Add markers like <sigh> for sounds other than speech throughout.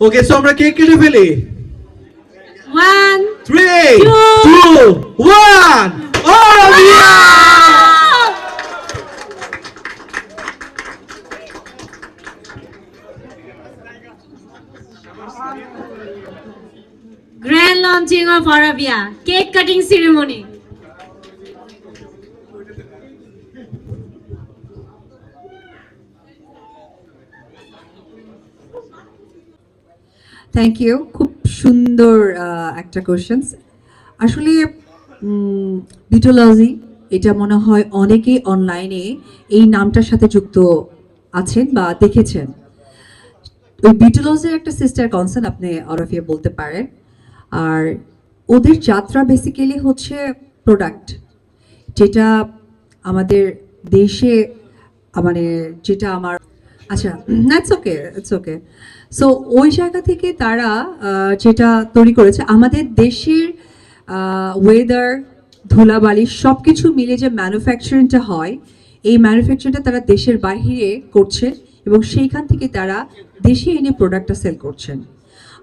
Okay so আমরা cake কেটে ফেলি one three Two. Two one Grand launching of Arabia. Cake cutting ceremony. Thank you খুব সুন্দর একটা কোশ্চেন্স আসলে বিটোলজি এটা মনে হয় অনেকেই অনলাইনে এই নামটার সাথে যুক্ত আছেন বা দেখেছেন। ওই বিটোলজির একটা সিস্টার কনসার্ন আপনি অরফিয়া বলতে পারেন। আর ওদের যাত্রা বেসিক্যালি হচ্ছে প্রোডাক্ট যেটা আমাদের দেশে মানে যেটা আমার আচ্ছা that's okay it's okay so ওই জায়গা থেকে তারা যেটা তৈরি করেছে, আমাদের দেশের ওয়েদার ধুলাবালি সব কিছু মিলে যে ম্যানুফ্যাকচারিংটা হয়, এই ম্যানুফ্যাকচারিংটা তারা দেশের বাইরে করছে এবং সেইখান থেকে তারা দেশে এনে প্রোডাক্টটা সেল করছেন।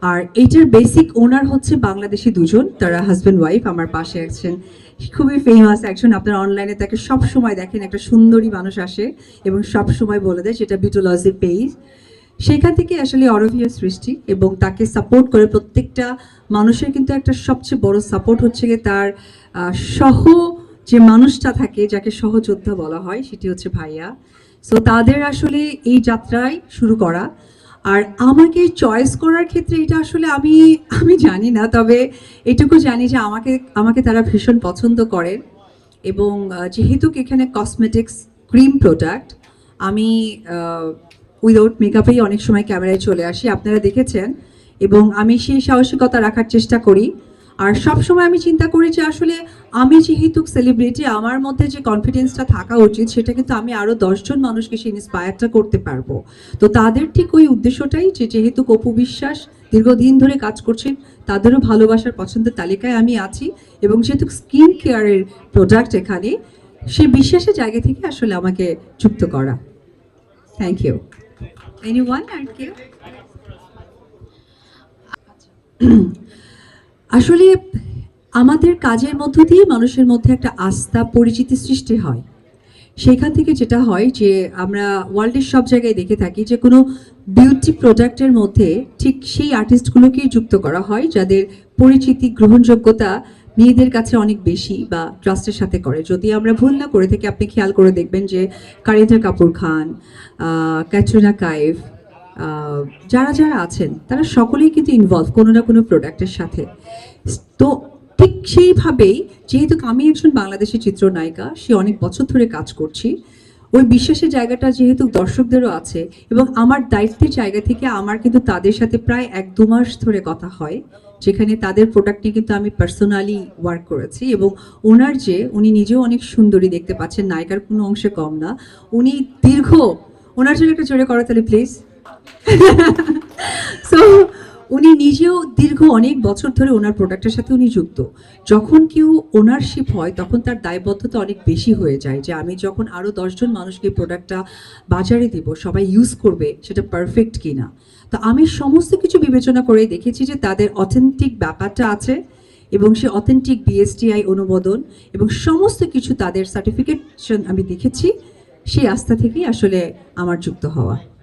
আর এটার বেসিক ওনার হচ্ছে বাংলাদেশি দুজন, তারা হাজব্যান্ড ওয়াইফ আমার পাশে আছেন। খুবই ফেমাস একজন, আপনার অনলাইনে তাকে সব সময় দেখেন, একটা সুন্দরী মানুষ আসে এবং সব সময় বলে দেয় সেটা বিটোলজি পেজ সেখান থেকে আসলে অরবিয়ার সৃষ্টি এবং তাকে সাপোর্ট করে প্রত্যেকটা মানুষের কিন্তু একটা সবচেয়ে বড় সাপোর্ট হচ্ছে গিয়ে তার সহ যে মানুষটা থাকে, যাকে সহযোদ্ধা বলা হয়, সেটি হচ্ছে ভাইয়া। সো তাদের আসলে এই যাত্রায় শুরু করা। আর আমাকে চয়েস করার ক্ষেত্রে এটা আসলে আমি আমি জানি না, তবে এটুকু জানি যে আমাকে আমাকে তারা ভীষণ পছন্দ করেন। এবং যেহেতু এখানে কসমেটিক্স ক্রিম প্রোডাক্ট আমি উইদাউট মেকআপেই অনেক সময় ক্যামেরায় চলে আসি, আপনারা দেখেছেন। এবং আমি সেই সাহসিকতা রাখার চেষ্টা করি। আর সব সময় আমি চিন্তা করি যে আসলে আমি যেহেতু সেলিব্রিটি আমার মধ্যে যে কনফিডেন্সটা থাকা উচিত, সেটা কিন্তু আমি আরও দশজন মানুষকে সেই ইন্সপায়ারটা করতে পারব। তো তাদের ঠিক ওই উদ্দেশ্যটাই যে যেহেতু কপু বিশ্বাস দীর্ঘদিন ধরে কাজ করছেন, তাদেরও ভালোবাসার পছন্দের তালিকায় আমি আছি এবং যেহেতু স্কিন কেয়ারের প্রোডাক্ট এখানে, সে বিশ্বাসের জায়গা থেকে আসলে আমাকে যুক্ত করা। থ্যাংক ইউ এনি ওয়ান আর কেউ? আসলে আমাদের কাজের মধ্য দিয়ে মানুষের মধ্যে একটা আস্থা, পরিচিতি সৃষ্টি হয়। সেখান থেকে যেটা হয় যে, আমরা ওয়ার্ল্ডের সব জায়গায় দেখে থাকি যে, কোনো বিউটি প্রোডাক্টের মধ্যে ঠিক সেই আর্টিস্টগুলোকেই যুক্ত করা হয় যাদের পরিচিতি, গ্রহণযোগ্যতা মেয়েদের কাছে অনেক বেশি বা ট্রাস্টের সাথে করে। যদি আমরা ভুল না করে থাকি, আপনি খেয়াল করে দেখবেন যে, কারিনা কাপুর খান ক্যাটরিনা কাইফ যারা যারা আছেন, তারা সকলেই কিন্তু ইনভলভ কোনো না কোনো প্রোডাক্টের সাথে। তো ঠিক সেইভাবেই, যেহেতু আমি একজন বাংলাদেশি চিত্রনায়িকা, সে অনেক বছর ধরে কাজ করছি, ওই বিশ্বাসের জায়গাটা যেহেতু দর্শকদেরও আছে এবং আমার দায়িত্বের জায়গা থেকে আমার কিন্তু তাদের সাথে প্রায় এক দু মাস ধরে কথা হয়, যেখানে তাদের প্রোডাক্ট নিয়ে কিন্তু আমি পার্সোনালি ওয়ার্ক করেছি এবং ওনার যে, উনি নিজেও অনেক সুন্দরী দেখতে পাচ্ছেন, নায়িকার কোনো অংশে কম না। উনি দীর্ঘ, ওনার জন্য একটা জোরে করো তাহলে প্লিজ <laughs> সো উনি নিজেও দীর্ঘ অনেক বছর ধরে ওনার প্রোডাক্টের সাথে উনি যুক্ত। যখন কেউ ওনারশিপ হয়, তখন তার দায়বদ্ধতা অনেক বেশি হয়ে যায় যে, আমি যখন আরও দশজন মানুষকে প্রোডাক্টটা বাজারে দিব, সবাই ইউজ করবে, সেটা পারফেক্ট কিনা? তো আমি সমস্ত কিছু বিবেচনা করে দেখেছি যে, তাদের অথেন্টিক ব্যাপারটা আছে এবং সে অথেন্টিক বিএসটিআই অনুমোদন এবং সমস্ত কিছু তাদের সার্টিফিকেশন আমি দেখেছি, সেই আস্থা থেকেই আসলে আমার যুক্ত হওয়া।